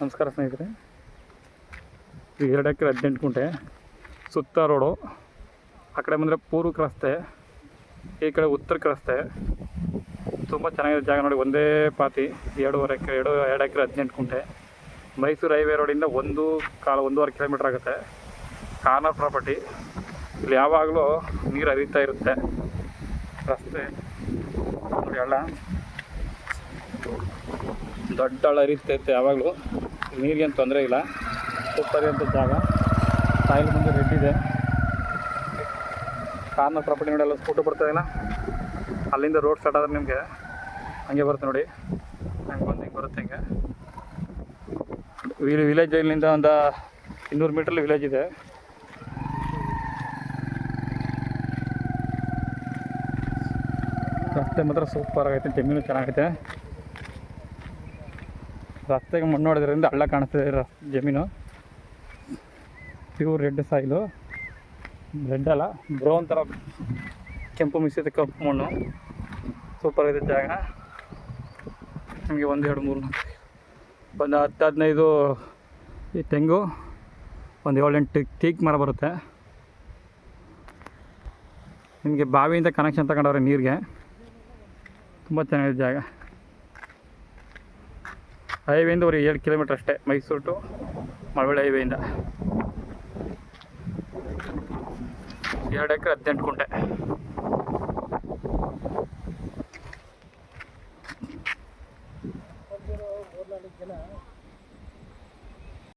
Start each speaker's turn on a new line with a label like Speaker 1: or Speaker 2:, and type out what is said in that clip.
Speaker 1: ನಮಸ್ಕಾರ ಸ್ನೇಹಿತರೆ. ಎರಡು ಎಕರೆ ಹದಿನೆಂಟು ಕುಂಟೆ ಸುತ್ತ ರೋಡು. ಆ ಕಡೆ ಬಂದರೆ ಪೂರ್ವಕ್ಕೆ ರಸ್ತೆ, ಈ ಕಡೆ ಉತ್ತರಕ್ಕೆ ರಸ್ತೆ. ತುಂಬ ಚೆನ್ನಾಗಿದೆ ಜಾಗ ನೋಡಿ, ಒಂದೇ ಪಾತಿ, ಎರಡೂವರೆ ಎಕರೆ, ಎರಡು ಎರಡು ಎಕರೆ ಹದಿನೆಂಟು ಕುಂಟೆ ಮೈಸೂರು ಹೈವೇ ರೋಡಿಂದ ಒಂದು ಕಾಲ, ಒಂದೂವರೆ ಕಿಲೋಮೀಟ್ರ್ ಆಗುತ್ತೆ. Corner property. ಇಲ್ಲಿ ಯಾವಾಗಲೂ ನೀರು ಹರಿತಾ ಇರುತ್ತೆ. ರಸ್ತೆ ನೋಡಿ ಹಳ್ಳ ದೊಡ್ಡ ಹಳ್ಳ ಹರಿತೈತೆ ಯಾವಾಗಲೂ. ನೀರಿಗೇನು ತೊಂದರೆ ಇಲ್ಲ. ಅಂತ ಜಾಗ. ಸಾಯಿಲ್ ಮುಂದೆ ರೆಡ್ ಇದೆ. ಕಾರ್ನ ಪ್ರಾಪರ್ಟಿ ನೋಡಿ ಎಲ್ಲ ಫೋಟೋ ಬರ್ತಾಯಿಲ್ಲ ಅಲ್ಲಿಂದ ರೋಡ್ ಸ್ಟಾರ್ಟ್ ಆದ್ರೆ ನಿಮಗೆ ಹಂಗೆ ಬರುತ್ತೆ ನೋಡಿ. ಹಂಗೆ ಬಂದು ಹಿಂಗೆ ಬರುತ್ತೆ ಹಿಂಗೆ. ವಿಲ್ ವಿಲೇಜ್ ಇಲ್ಲಿಂದ ಒಂದು ಇನ್ನೂರು ಮೀಟ್ರಲ್ಲಿ ವಿಲೇಜ್ ಇದೆ. ರಸ್ತೆ ಮಾತ್ರ ಸೂಪರ್ ಆಗೈತೆ, ಜಮೀನು ಚೆನ್ನಾಗೈತೆ. ರಸ್ತೆಗೆ ಮಣ್ಣು ಹೊಡೆದ್ರಿಂದ ಹಳ್ಳ ಕಾಣಿಸ್ತಿದೆ ಜಮೀನು. ಪ್ಯೂರ್ ರೆಡ್ ಸಾಯಿಲು ರೆಡ್ ಅಲ್ಲ ಬ್ರೌನ್ ಥರ ಕೆಂಪು ಮಿಕ್ಸಿದ ಕಪ್ಪು ಮಣ್ಣು. ಸೂಪರ್ ಇದೆ ಜಾಗ. ನಿಮಗೆ ಒಂದು, ಎರಡು, ಮೂರು ಒಂದು ಹತ್ತು, ಹದಿನೈದು ಈ ತೆಂಗು, ಒಂದು ಏಳೆಂಟು ಟೀಕ್ ಮರ ಬರುತ್ತೆ. ನಿಮಗೆ ಬಾವಿಯಿಂದ ಕನೆಕ್ಷನ್ ತಗೊಂಡವ್ರೆ ನೀರಿಗೆ. ತುಂಬ ಚೆನ್ನಾಗಿದೆ ಜಾಗ. ಹೈವೇಯಿಂದ ಒಂದು ಏಳು ಕಿಲೋಮೀಟ್ರ್ ಅಷ್ಟೇ ಮೈಸೂರು ಟು ಮಳವಳ್ಳಿ ಹೈವೇಯಿಂದ. ಎರಡು ಎಕರೆ ಹದಿನೆಂಟು ಕುಂಟೆ ಜನ